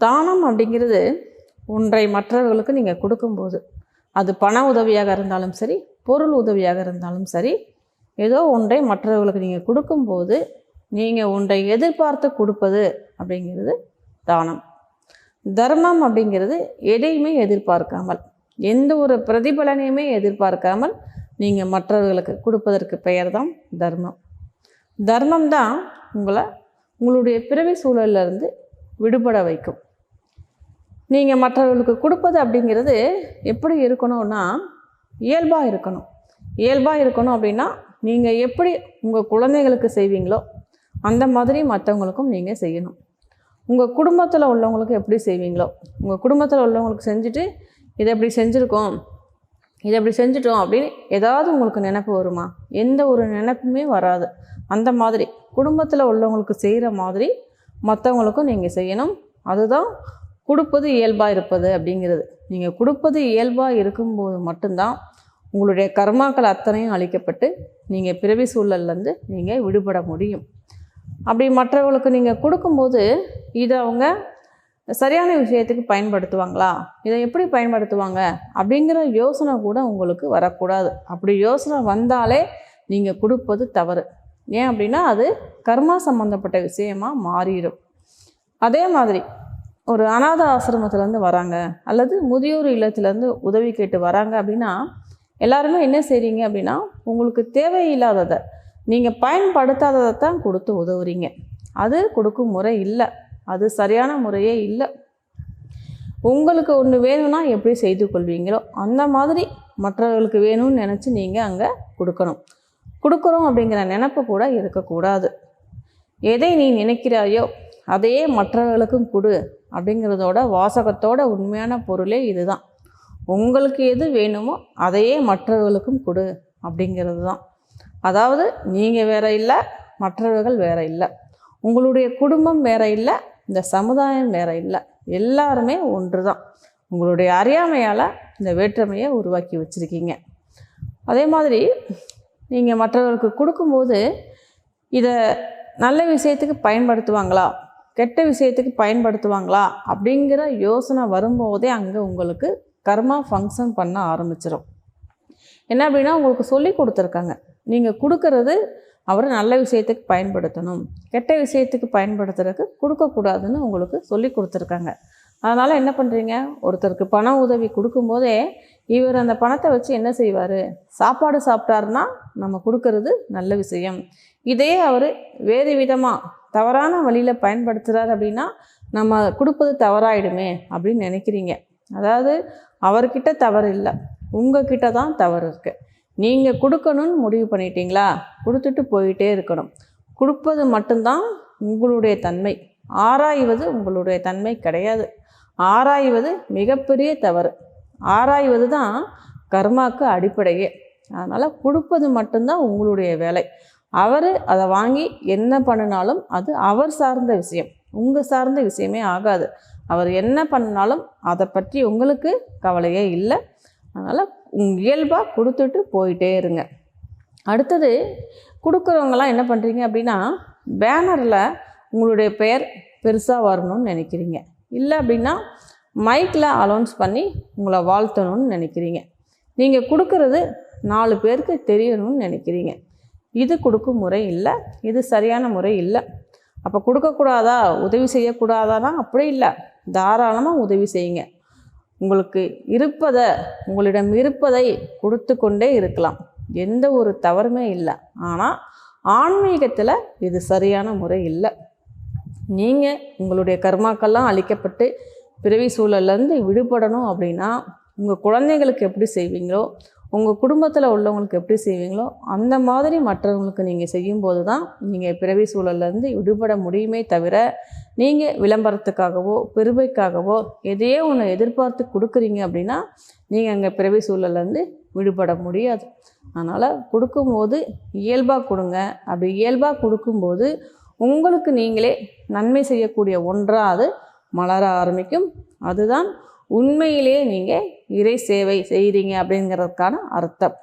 தானம் அப்படிங்கிறது ஒன்றை மற்றவர்களுக்கு நீங்கள் கொடுக்கும்போது அது பண உதவியாக இருந்தாலும் சரி பொருள் உதவியாக இருந்தாலும் சரி ஏதோ ஒன்றை மற்றவர்களுக்கு நீங்கள் கொடுக்கும்போது நீங்கள் ஒன்றை எதிர்பார்த்து கொடுப்பது அப்படிங்கிறது தானம். தர்மம் அப்படிங்கிறது எதையுமே எதிர்பார்க்காமல் எந்த ஒரு பிரதிபலனையுமே எதிர்பார்க்காமல் நீங்கள் மற்றவர்களுக்கு கொடுப்பதற்கு பெயர் தான் தர்மம். தர்மம் தான் உங்களை உங்களுடைய பிறவி சூழல்ல இருந்து விடுபட வைக்கும். நீங்கள் மற்றவர்களுக்கு கொடுப்பது அப்படிங்கிறது எப்படி இருக்கணும்னா இயல்பாக இருக்கணும். இயல்பாக இருக்கணும் அப்படின்னா நீங்கள் எப்படி உங்கள் குழந்தைகளுக்கு செய்வீங்களோ அந்த மாதிரி மற்றவங்களுக்கும் நீங்கள் செய்யணும். உங்கள் குடும்பத்தில் உள்ளவங்களுக்கு எப்படி செய்வீங்களோ உங்கள் குடும்பத்தில் உள்ளவங்களுக்கு செஞ்சுட்டு இதை எப்படி செஞ்சுருக்கோம் இதை எப்படி செஞ்சுட்டோம் அப்படின்னு ஏதாவது உங்களுக்கு நினப்பு வருமா? எந்த ஒரு நினப்புமே வராது. அந்த மாதிரி குடும்பத்தில் உள்ளவங்களுக்கு செய்கிற மாதிரி மற்றவங்களுக்கும் நீங்கள் செய்யணும். அதுதான் கொடுப்பது இயல்பாக இருப்பது அப்படிங்கிறது. நீங்கள் கொடுப்பது இயல்பாக இருக்கும்போது மட்டும்தான் உங்களுடைய கர்மாக்கள் அத்தனையும் அழிக்கப்பட்டு நீங்கள் பிறவி சூழல்லேருந்து நீங்கள் விடுபட முடியும். அப்படி மற்றவர்களுக்கு நீங்கள் கொடுக்கும்போது இதை அவங்க சரியான விஷயத்துக்கு பயன்படுத்துவாங்களா? இதை எப்படி பயன்படுத்துவாங்க? அப்படிங்கிற யோசனை கூட உங்களுக்கு வரக்கூடாது. அப்படி யோசனை வந்தாலே நீங்கள் கொடுப்பது தவறு. ஏன் அப்படின்னா அது கர்மா சம்மந்தப்பட்ட விஷயமா மாறிடும். அதே மாதிரி ஒரு அனாத ஆசிரமத்துலேருந்து வராங்க அல்லது முதியோர் இல்லத்துலேருந்து உதவி கேட்டு வராங்க அப்படின்னா எல்லாருமே என்ன செய்கிறீங்க அப்படின்னா உங்களுக்கு தேவையில்லாததை நீங்கள் பயன்படுத்தாததை தான் கொடுத்து உதவுறீங்க. அது கொடுக்கும் முறை இல்லை. அது சரியான முறையே இல்லை. உங்களுக்கு ஒன்று வேணும்னா எப்படி செய்து கொள்வீங்களோ அந்த மாதிரி மற்றவர்களுக்கு வேணும்னு நினச்சி நீங்கள் அங்கே கொடுக்கணும். கொடுக்குறோம் அப்படிங்கிற நினப்பு கூட இருக்கக்கூடாது. எதை நீ நினைக்கிறாயோ அதையே மற்றவர்களுக்கும் கொடு அப்படிங்கிறதோட வாசகத்தோட உண்மையான பொருளே இதுதான். உங்களுக்கு எது வேணுமோ அதையே மற்றவர்களுக்கும் கொடு அப்படிங்கிறது தான். அதாவது நீங்கள் வேற இல்லை மற்றவர்கள் வேற இல்லை. உங்களுடைய குடும்பம் வேற இல்லை இந்த சமுதாயம் வேற இல்லை. எல்லாருமே ஒன்று தான் உங்களுடைய அறியாமையால் இந்த வேற்றுமையை உருவாக்கி வச்சுருக்கீங்க. அதே மாதிரி நீங்கள் மற்றவர்களுக்கு கொடுக்கும்போது இதை நல்ல விஷயத்துக்கு பயன்படுத்துவாங்களா? கெட்ட விஷயத்துக்கு பயன்படுத்துவாங்களா? அப்படிங்கிற யோசனை வரும்போதே அங்கே உங்களுக்கு கர்மா ஃபங்க்ஷன் பண்ண ஆரம்பிச்சிடும் என்ன அப்படின்னா உங்களுக்கு சொல்லி கொடுத்துருக்காங்க. நீங்கள் கொடுக்கறது அவரை நல்ல விஷயத்துக்கு பயன்படுத்தணும். கெட்ட விஷயத்துக்கு பயன்படுத்துறதுக்கு கொடுக்கக்கூடாதுன்னு உங்களுக்கு சொல்லி கொடுத்துருக்காங்க. அதனால் என்ன பண்ணுறீங்க ஒருத்தருக்கு பண உதவி கொடுக்கும்போதே இவர் அந்த பணத்தை வச்சு என்ன செய்வார்? சாப்பாடு சாப்பிட்டாருன்னா நம்ம கொடுக்கறது நல்ல விஷயம். இதே அவர் வேறு விதமாக தவறான வழியில் பயன்படுத்துகிறார் அப்படின்னா நம்ம கொடுப்பது தவறாயிடுமே அப்படின்னு நினைக்கிறீங்க. அதாவது அவர்கிட்ட தவறு இல்லை. உங்ககிட்ட தான் தவறு இருக்குது நீங்கள் கொடுக்கணும்னு முடிவு பண்ணிட்டீங்களா? கொடுத்துட்டு போயிட்டே இருக்கணும். கொடுப்பது மட்டும்தான் உங்களுடைய தன்மை. ஆராய்வது உங்களுடைய தன்மை கிடையாது. ஆராய்வது மிகப்பெரிய தவறு. ஆராய்வது தான் கர்மாக்கு அடிப்படையே. அதனால் கொடுப்பது மட்டும்தான் உங்களுடைய வேலை. அவர் அதை வாங்கி என்ன பண்ணினாலும் அது அவர் சார்ந்த விஷயம். உங்கள் சார்ந்த விஷயமே ஆகாது. அவர் என்ன பண்ணாலும் அதை பற்றி உங்களுக்கு கவலையே இல்லை. அதனால் இயல்பாக கொடுத்துட்டு போயிட்டே இருங்க. அடுத்தது கொடுக்குறவங்கலாம் என்ன பண்ணுறீங்க அப்படின்னா பேனரில் உங்களுடைய பெயர் பெருசாக வரணும்னு நினைக்கிறீங்க. இல்லை அப்படின்னா மைக்கில் அலௌன்ஸ் பண்ணி உங்களை வாழ்த்தணும்னு நினைக்கிறீங்க. நீங்கள் கொடுக்கறது நாலு பேருக்கு தெரியணும்னு நினைக்கிறீங்க. இது கொடுக்கும் முறை இல்லை இது சரியான முறை இல்லை. அப்போ கொடுக்கக்கூடாதா? உதவி செய்யக்கூடாதானா? அப்படி இல்லை. தாராளமாக உதவி செய்யுங்க. உங்களுக்கு இருப்பதை உங்களிடம் இருப்பதை கொடுத்து கொண்டே இருக்கலாம். எந்த ஒரு தவறுமே இல்லை. ஆனால் ஆன்மீகத்தில் இது சரியான முறை இல்லை. நீங்கள் உங்களுடைய கர்மாக்கள்லாம் அழிக்கப்பட்டு பிறவி சூழல்லேருந்து விடுபடணும் அப்படின்னா உங்கள் குழந்தைங்களுக்கு எப்படி செய்வீங்களோ உங்கள் குடும்பத்தில் உள்ளவங்களுக்கு எப்படி செய்வீங்களோ அந்த மாதிரி மற்றவங்களுக்கு நீங்கள் செய்யும்போது தான் நீங்கள் பிறவி சூழல்லேருந்து விடுபட முடியுமே தவிர நீங்கள் விளம்பரத்துக்காகவோ பெருமைக்காகவோ எதையோ ஒன்று எதிர்பார்த்து கொடுக்குறீங்க அப்படின்னா நீங்கள் அங்கே பிறவி சூழல்லேருந்து விடுபட முடியாது. அதனால் கொடுக்கும்போது இயல்பாக கொடுங்க. அப்படி இயல்பாக கொடுக்கும்போது உங்களுக்கு நீங்களே நன்மை செய்யக்கூடிய ஒன்றாக அது மலர ஆரம்பிக்கும். அதுதான் உண்மையிலேயே நீங்கள் இறை சேவை செய்கிறீங்க அப்படிங்கிறதுக்கான அர்த்தம்.